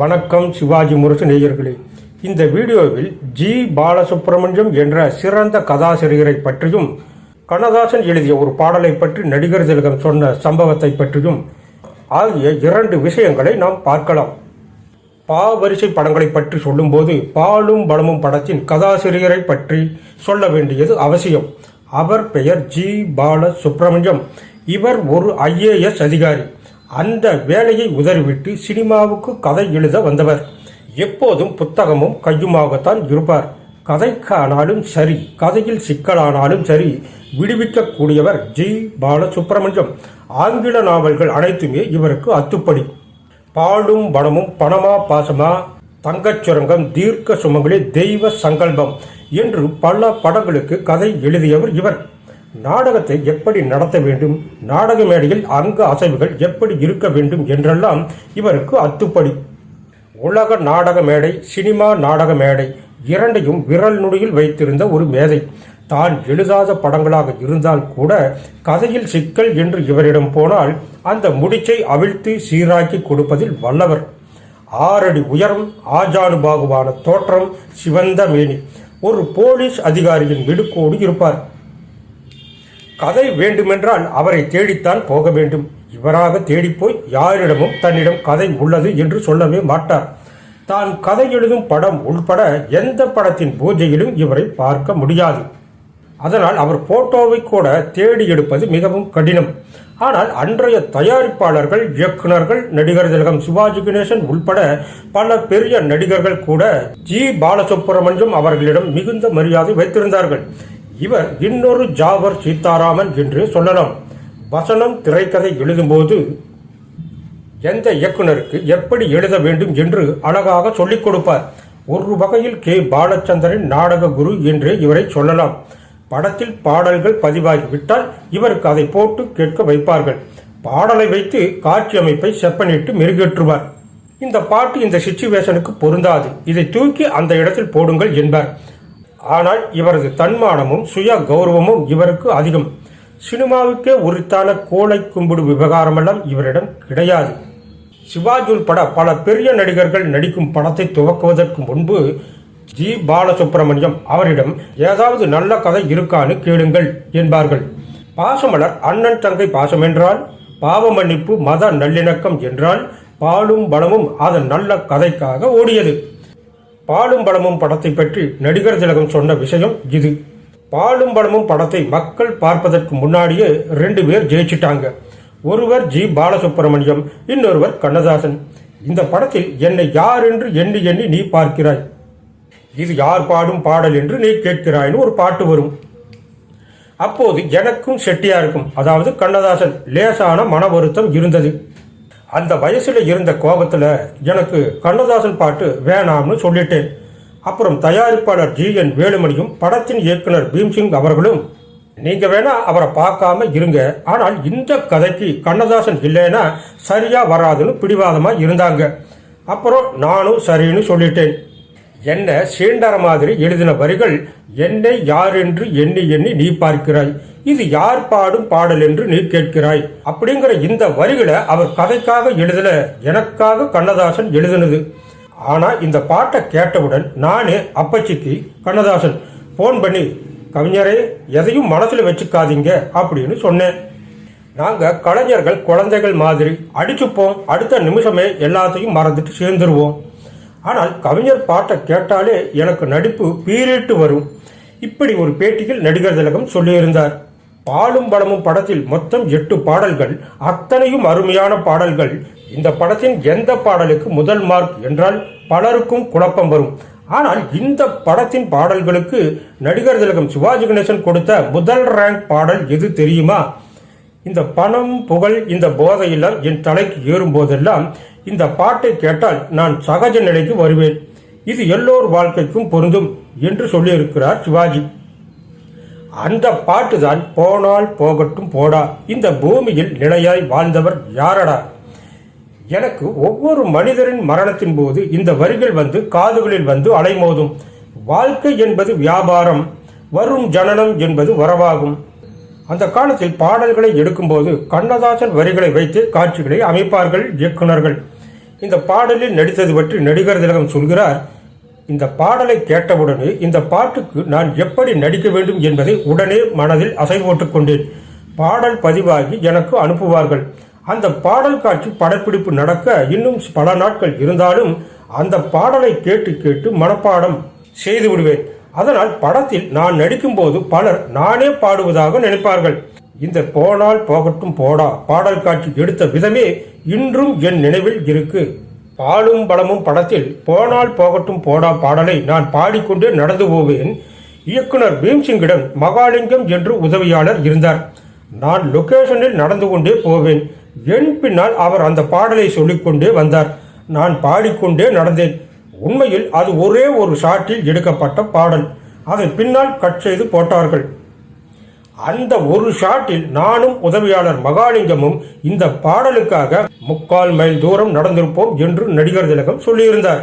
வணக்கம் சிவாஜி முரசு நேயர்களே. இந்த வீடியோவில் ஜி. பாலசுப்ரமணியம் என்ற சிறந்த கதாசிரியரை பற்றியும் கண்ணதாசன் எழுதிய ஒரு பாடலை பற்றி நடிகர் திலகம் சொன்ன சம்பவத்தை பற்றியும் ஆகிய இரண்டு விஷயங்களை நாம் பார்க்கலாம். பா வரிசை படங்களை பற்றி சொல்லும்போது பாலும் பலமும் படத்தின் கதாசிரியரை பற்றி சொல்ல வேண்டியது அவசியம். அவர் பெயர் ஜி. பாலசுப்ரமணியம். இவர் ஒரு ஐஏஎஸ் அதிகாரி. அந்த வேலையை உதறிவிட்டு சினிமாவுக்கு கதை எழுத வந்தவர். எப்போதும் புத்தகமும் கையுமாகத்தான் இருப்பார். கதைக்கானாலும் சரி கதையில் சிக்கலானாலும் சரி விடுவிக்கக்கூடியவர் ஜி. பாலசுப்ரமணியம். ஆங்கில நாவல்கள் அனைத்துமே இவருக்கு அத்துப்படி. பாலும் பணமும் பணமா பாசமா? தங்கச் சுரங்கம் தீர்க்க சுமங்களே தெய்வ சங்கல்பம் என்று பல படங்களுக்கு கதை எழுதியவர் இவர். நாடகத்தை எப்படி நடத்த வேண்டும்? நாடக மேடையில் அங்க அசைவுகள் எப்படி இருக்க வேண்டும் என்றெல்லாம் இவருக்கு அத்துப்படி. உலக நாடக மேடை சினிமா நாடக மேடை இரண்டையும் விரல் நுடியில் வைத்திருந்த ஒரு மேதை. தான் எழுதாத படங்களாக இருந்தால் கூட கதையில் சிக்கல் என்று இவரிடம் போனால் அந்த முடிச்சை அவிழ்த்து சீராக்கி கொடுப்பதில் வல்லவர். ஆறடி உயரம் ஆஜானுபாகுவான தோற்றம் சிவந்த மேனி. ஒரு போலீஸ் அதிகாரியின் விடுக்கோடு இருப்பார். கதை வேண்டுமென்றால் அவரை தேடித்தான் போக வேண்டும். இவராக தேடிப்போய் யாரிடமும் தன்னிடம் கதை உள்ளது என்று சொல்லவே மாட்டார். தான் கதை எழுதும் படம் உள்பட எந்த படத்தின் பூஜையிலும் இவரை பார்க்க முடியாது. அதனால் அவர் போட்டோவை கூட தேடி எடுப்பது மிகவும் கடினம். ஆனால் அன்றைய தயாரிப்பாளர்கள் இயக்குனர்கள் நடிகர் திலகம் சிவாஜி கணேசன் உள்பட பல பெரிய நடிகர்கள் கூட ஜி. பாலசுப்ரமணியம் அவர்களிடம் மிகுந்த மரியாதை வைத்திருந்தார்கள். இவர் இன்னொரு ஜாவர் சீதாராமன் என்று சொல்லலாம். வசனம் திரைக்கதை எழுதும்போது எந்த இயக்குனருக்கு எப்படி எழுத வேண்டும் என்று அழகாக சொல்லிக் கொடுப்பார். ஒரு வகையில் கே. பாலச்சந்திரன் நாடக குரு என்று இவரை சொல்லலாம். படத்தில் பாடல்கள் பதிவாகிவிட்டால் இவருக்கு அதை போட்டு கேட்க வைப்பார்கள். பாடலை வைத்து காட்சி அமைப்பை செப்பனிட்டு மெருகேற்றுவார். இந்த பாட்டு இந்த சிச்சுவேஷனுக்கு பொருந்தாது. இதை தூக்கி அந்த இடத்தில் போடுங்கள் என்பார். ஆனால் இவரது தன்மானமும் சுய கௌரவமும் இவருக்கு அதிகம். சினிமாவுக்கே உரித்தான கோளை கும்பிடு விவகாரமெல்லாம் இவரிடம் கிடையாது. சிவாஜி உள்பட பல பெரிய நடிகர்கள் நடிக்கும் படத்தை துவக்குவதற்கு முன்பு ஜி. பாலசுப்ரமணியம் அவரிடம் ஏதாவது நல்ல கதை இருக்கான்னு கேளுங்கள் என்பார்கள். பாசமலர் அண்ணன் தங்கை பாசம் என்றால் பாவ மன்னிப்பு மத நல்லிணக்கம் என்றால் பாலும் பலமும் அதன் நல்ல கதைக்காக ஓடியது. பாலும் பலமும் படத்தை பற்றி நடிகர் திலகம் சொன்ன விஷயம் இது. பாலும் பலமும் படத்தை மக்கள் பார்ப்பதற்கு முன்னாடியே ரெண்டு பேர் ஜெயிச்சிட்டாங்க. ஒருவர் ஜி. பாலசுப்ரமணியம் இன்னொருவர் கண்ணதாசன். இந்த படத்தில் என்னை யார் என்று எண்ணி எண்ணி நீ பார்க்கிறாய். இது யார் பாடும் பாடல் என்று நீ கேட்கிறாய்னு ஒரு பாட்டு வரும். அப்போது எனக்கும் செட்டியாருக்கும் அதாவது கண்ணதாசன் லேசான மன வருத்தம் இருந்தது. அந்த வயசில் இருந்த கோபத்தில் எனக்கு கண்ணதாசன் பாட்டு வேணாம்னு சொல்லிட்டேன். அப்புறம் தயாரிப்பாளர் ஜி என் வேலுமணியும் படத்தின் இயக்குனர் பீம்சிங் அவர்களும் நீங்க வேணா அவரை பார்க்காம இருங்க. ஆனால் இந்த கதைக்கு கண்ணதாசன் இல்லைன்னா சரியா வராதுன்னு பிடிவாதமா இருந்தாங்க. அப்புறம் நானும் சரின்னு சொல்லிட்டேன். என்ன சீண்டர மாதிரி எழுதின வரிகள் என்னை யார் என்று எண்ணி எண்ணி நீ பார்க்கிறாய். இது யார் பாடும் பாடல் என்று நீ கேட்கிறாய். அப்படிங்கிற இந்த வரிகளை அவர் கதைக்காக எழுதல. எனக்காக கண்ணதாசன் எழுதினது. ஆனா இந்த பாட்டை கேட்டவுடன் நானே அப்பச்சிக்கு கண்ணதாசன் ஃபோன் பண்ணி கவிஞரே எதையும் மனசுல வச்சுக்காதீங்க அப்படின்னு சொன்னேன். நாங்க கலைஞர்கள் குழந்தைகள் மாதிரி அடிச்சுப்போம். அடுத்த நிமிஷமே எல்லாத்தையும் மறந்துட்டு சேர்ந்துருவோம். ஆனால் கவிஞர் பாட்டை கேட்டாலே எனக்கு நடிப்பு பீரிட்டு வரும். இப்படி ஒரு பேட்டியில் நடிகர் திலகம் சொல்லியிருந்தார். பாலும் பலமும் படத்தில் மொத்தம் எட்டு பாடல்கள் அத்தனையும் அருமையான பாடல்கள். இந்த படத்தின் எந்த பாடலுக்கு முதல் மார்க் என்றால் பலருக்கும் குழப்பம் வரும். ஆனால் இந்த படத்தின் பாடல்களுக்கு நடிகர் திலகம் சிவாஜி கணேசன் கொடுத்த முதல் ரேங்க் பாடல் எது தெரியுமா? இந்த பணம் புகழ் இந்த போதையெல்லாம் என் தலைக்கு ஏறும் போதெல்லாம் இந்த பாட்டை கேட்டால் நான் சகஜ நிலைக்கு வருவேன். இது எல்லோர் வாழ்க்கைக்கும் பொருந்தும் என்று சொல்லியிருக்கிறார் சிவாஜி. அந்த பாட்டு தான் போனால் போகட்டும் போடா. இந்த பூமியில் நிலையாய் வாழ்ந்தவர் யாரடா? எனக்கு ஒவ்வொரு மனிதரின் மரணத்தின் போது இந்த வரிகள் வந்து காதுகளில் வந்து அலைமோதும். வாழ்க்கை என்பது வியாபாரம் வரும் ஜனனம் என்பது வரவாகும் அந்த காலத்தில் பாடல்களை எடுக்கும்போது கண்ணதாசன் வரிகளை வைத்து காட்சிகளை அமைப்பார்கள் இயக்குனர்கள் இந்த பாடலில் நடித்தது பற்றி நடிகர் திலகம் சொல்கிறார் இந்த பாடலை கேட்டவுடனே இந்த பாட்டுக்கு நான் எப்படி நடிக்க வேண்டும் என்பதை உடனே மனதில் அசை போட்டுக் கொண்டேன். பாடல் பதிவாகி எனக்கு அனுப்புவார்கள். அந்த பாடல் காட்சி படப்பிடிப்பு நடக்க இன்னும் பல நாட்கள் இருந்தாலும் அந்த பாடலை கேட்டு கேட்டு மனப்பாடம் செய்து விடுவேன். அதனால் படத்தில் நான் நடிக்கும்போது பலர் நானே பாடுவதாக நினைப்பார்கள். இந்த போனால் போகட்டும் போடா. பாடல் காட்சி எடுத்த விதமே இன்றும் என் நினைவில் இருக்கு. பாலும் பலமும் படத்தில் போனால் போகட்டும் போடா பாடலை நான் பாடிக்கொண்டே நடந்து போவேன். இயக்குனர் பீம்சிங்கிடம் மகாலிங்கம் என்று உதவியாளர் இருந்தார். நான் லொகேஷனில் நடந்து கொண்டே போவேன். என் பின்னால் அவர் அந்த பாடலை சொல்லிக்கொண்டே வந்தார். நான் பாடிக்கொண்டே நடந்தேன். உண்மையில் அது ஒரே ஒரு ஷாட்டில் எடுக்கப்பட்ட பாடல். அதை பின்னால் கட் செய்து போட்டார்கள். அந்த ஒரு ஷாட்டில் நானும் உதவியாளர் மகாலிங்கமும் இந்த பாடலுக்காக முக்கால் மைல் தூரம் நடந்திருப்போம் என்று நடிகர் திலகம் சொல்லியிருந்தார்.